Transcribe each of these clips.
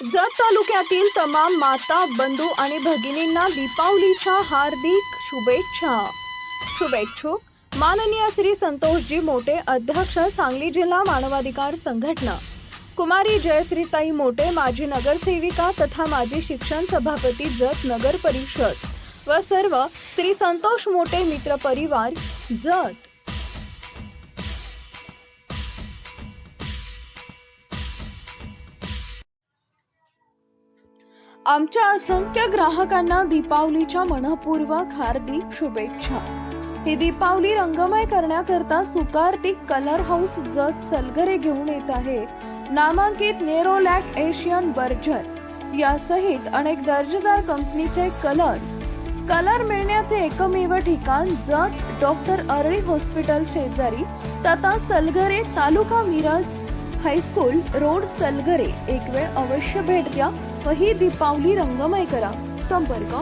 जत तालुक्यातील तमाम माता बंधू आणि भगिनींना दीपावलीच्या हार्दिक शुभेच्छा. शुभेच्छुक. माननीय श्री संतोषजी मोटे अध्यक्ष सांगली जिल्हा मानवाधिकार संघटना. कुमारी जयश्रीताई मोटे माजी नगरसेविका तथा माजी शिक्षण सभापती जत नगर परिषद. व सर्व श्री संतोष मोटे मित्र परिवार जत. आमच्या असंख्य ग्राहकांना दीपावलीच्या मनपूर्वक हार्दिक शुभेच्छा. ही दीपावली रंगमय करण्याकरता सुकार्तिक कलर हाऊस जत सलगरे घेऊन येत आहे. नामांकित नेरोलॅक एशियन बर्जर यासहित अनेक दर्जेदार कंपनीचे कलर कलर मिळण्याचे एकमेव ठिकाण जत डॉक्टर अरळी हॉस्पिटल शेजारी तथा Salgare taluka Miraj high school road Salgare. एक वेळ अवश्य भेट द्या. व ही दीपावली रंगमय करा. संपर्क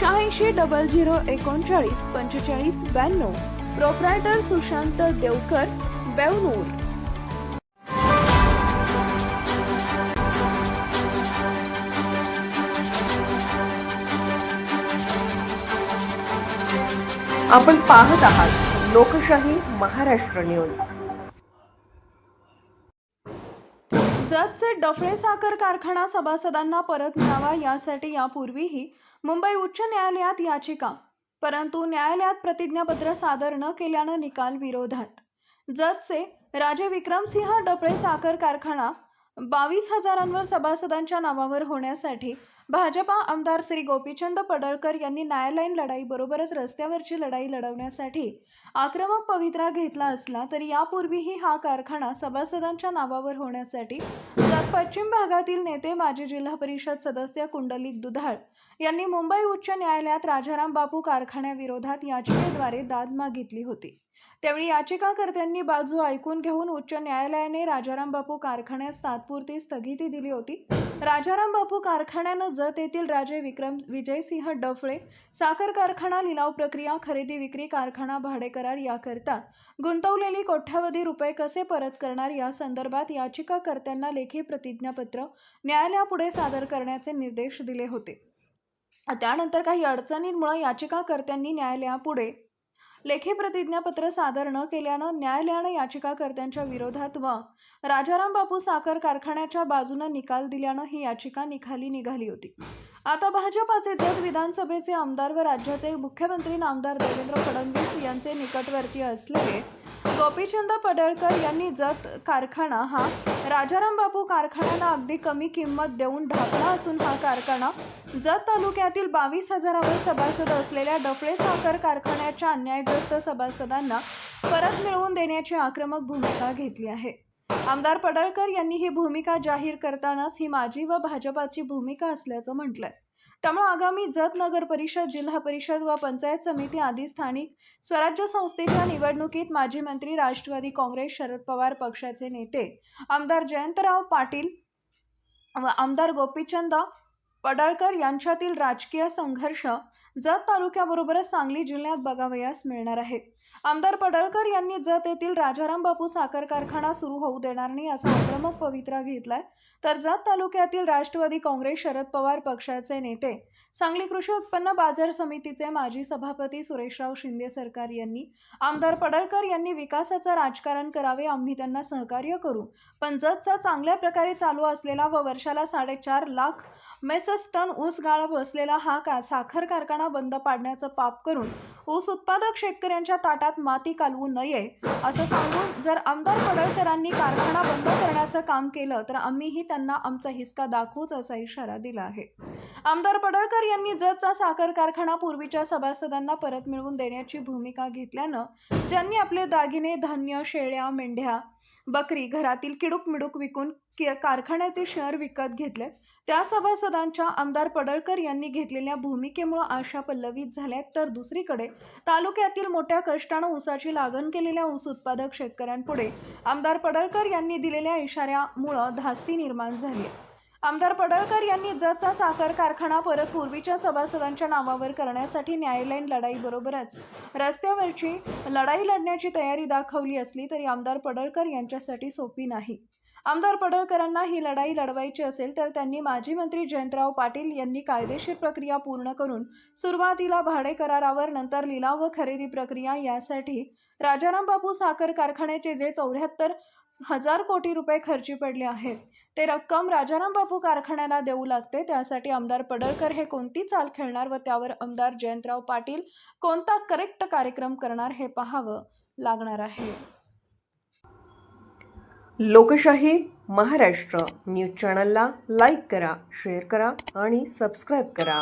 शहाऐंशी डबल झिरो एकोणचाळीस पंचेचाळीस ब्याण्णव. प्रोप्रायटर सुशांत देवकर बेवनूर. आपण पाहत आहात लोकशाही महाराष्ट्र न्यूज. जतचे डफळे साखर कारखाना सभासदांना परत मिळावा यासाठी यापूर्वीही मुंबई उच्च न्यायालयात याचिका परंतु न्यायालयात प्रतिज्ञापत्र सादर न केल्यानं निकाल विरोधात. जतचे राजे विक्रमसिंह डफळे साखर कारखाना बावीस हजारांवर सभासदांच्या नावावर होण्यासाठी भाजपा आमदार श्री गोपीचंद पडळकर यांनी न्यायालयीन लढाईबरोबरच रस्त्यावरची लढाई लढवण्यासाठी आक्रमक पवित्रा घेतला असला तरी यापूर्वीही हा कारखाना सभासदांच्या नावावर होण्यासाठी पश्चिम भागातील नेते माजी जिल्हा परिषद सदस्य कुंडलिक दुधाळ यांनी मुंबई उच्च न्यायालयात राजाराम बापू कारखान्याविरोधात याचिकेद्वारे दाद मागितली होती. त्यावेळी याचिकाकर्त्यांनी बाजू ऐकून घेऊन उच्च न्यायालयाने राजाराम बापू कारखान्यास तात्पुरती स्थगिती दिली होती. राजाराम बापू कारखान्यानं जत येथील राजे विक्रम विजयसिंह डफळे साखर कारखाना लिलाव प्रक्रिया खरेदी विक्री कारखाना भाडे करार याकरता गुंतवलेली कोट्यावधी रुपये कसे परत करणार या संदर्भात याचिकाकर्त्यांना लेखी प्रतिज्ञापत्र न्यायालयापुढे सादर करण्याचे निर्देश दिले होते. त्यानंतर काही अडचणींमुळे याचिकाकर्त्यांनी न्यायालयापुढे लेखी प्रतिज्ञापत्र सादर न केल्यानं न्यायालयानं याचिकाकर्त्यांच्या विरोधात व राजाराम बापू साखर कारखान्याच्या बाजूनं निकाल दिल्यानं ही याचिका निखाली निघाली होती. आता भाजपाचे जत विधानसभेचे आमदार व राज्याचे मुख्यमंत्री नामदार देवेंद्र फडणवीस यांचे निकटवर्तीय असलेले गोपीचंद पडळकर यांनी जत कारखाना हा राजाराम बापू कारखान्याला अगदी कमी किंमत देऊन ढाकला असून हा कारखाना जत तालुक्यातील बावीस हजारावर सभासद असलेल्या डफळे साखर कारखान्याच्या अन्यायग्रस्त सभासदांना परत मिळवून देण्याची आक्रमक भूमिका घेतली आहे. आमदार पडळकर यांनी ही भूमिका जाहीर करतानाच ही माजी व भाजपाची भूमिका असल्याचं म्हटलंय. त्यामुळे आगामी जत नगर परिषद जिल्हा परिषद व पंचायत समिती आदी स्थानिक स्वराज्य संस्थेच्या निवडणुकीत माजी मंत्री राष्ट्रवादी काँग्रेस शरद पवार पक्षाचे नेते आमदार जयंतराव पाटील व आमदार गोपीचंद पडळकर यांच्यातील राजकीय संघर्ष जत तालुक्याबरोबरच सांगली जिल्ह्यात बघावयास मिळणार आहे. आमदार पडळकर यांनी जत येथील राजाराम बापू साखर कारखाना सुरू होऊ देणार नाही असा आक्रमक पवित्रा घेतलाय. तर जत तालुक्यातील राष्ट्रवादी काँग्रेस शरद पवार पक्षाचे नेते सांगली कृषी उत्पन्न बाजार समितीचे माजी सभापती सुरेशराव शिंदे सरकार यांनी आमदार पडळकर यांनी विकासाचं राजकारण करावे आम्ही त्यांना सहकार्य करू. पण जतचा चांगल्या प्रकारे चालू असलेला व वर्षाला साडेचार लाख मेसस टन ऊस गाळप बसलेला हा का साखर कारखाना बंद पाडण्याचं पाप करून ऊस उत्पादक शेतकऱ्यांच्या ताटात माती कालवू नये असं सांगून जर आमदार पडळकरांनी कारखाना बंद करण्याचं काम केलं तर आम्हीही त्यांना आमचा हिसका दाखवूच असा इशारा दिला आहे. आमदार पडळकर यांनी जतचा साखर कारखाना पूर्वीच्या सभासदांना परत मिळवून देण्याची भूमिका घेतल्यानं ज्यांनी आपले दागिने धान्य शेळ्या मेंढ्या बकरी घरातील किडूक मिडूक विकून कि- कारखान्याचे शेअर विकत घेतले त्या सभासदांच्या आमदार पडळकर यांनी घेतलेल्या भूमिकेमुळे आशा पल्लवित झाल्यात तर दुसरीकडे तालुक्यातील मोठ्या कष्टानं ऊसाची लागण केलेल्या ऊस उत्पादक शेतकऱ्यांपुढे आमदार पडळकर यांनी दिलेल्या इशाऱ्यामुळं धास्ती निर्माण झाली आहे. आमदार पडळकर यांनी जतचा साखर कारखाना परत पूर्वीच्या सभासदांच्या नावावर करण्यासाठी न्यायालयीन लढाईबरोबरच रस्त्यावरची लढाई लढण्याची तयारी दाखवली असली तरी आमदार पडळकर यांच्यासाठी सोपी नाही. आमदार पडळकरांना ही लढाई लढवायची असेल तर त्यांनी माजी मंत्री जयंतराव पाटील यांनी कायदेशीर प्रक्रिया पूर्ण करून सुरुवातीला भाडे करारावर नंतर लिलाव व खरेदी प्रक्रिया यासाठी राजाराम बापू साखर कारखान्याचे जे चौऱ्याहत्तर हजार कोटी रुपये खर्ची पडले आहेत ते रक्कम राजाराम बापू कारखान्याला देऊ लागते. त्यासाठी आमदार पडळकर हे कोणती चाल खेळणार व त्यावर आमदार जयंतराव पाटील कोणता करेक्ट कार्यक्रम करणार हे पाहावं लागणार आहे. लोकशाही महाराष्ट्र न्यूज चॅनलला लाईक करा शेअर करा आणि सबस्क्राईब करा.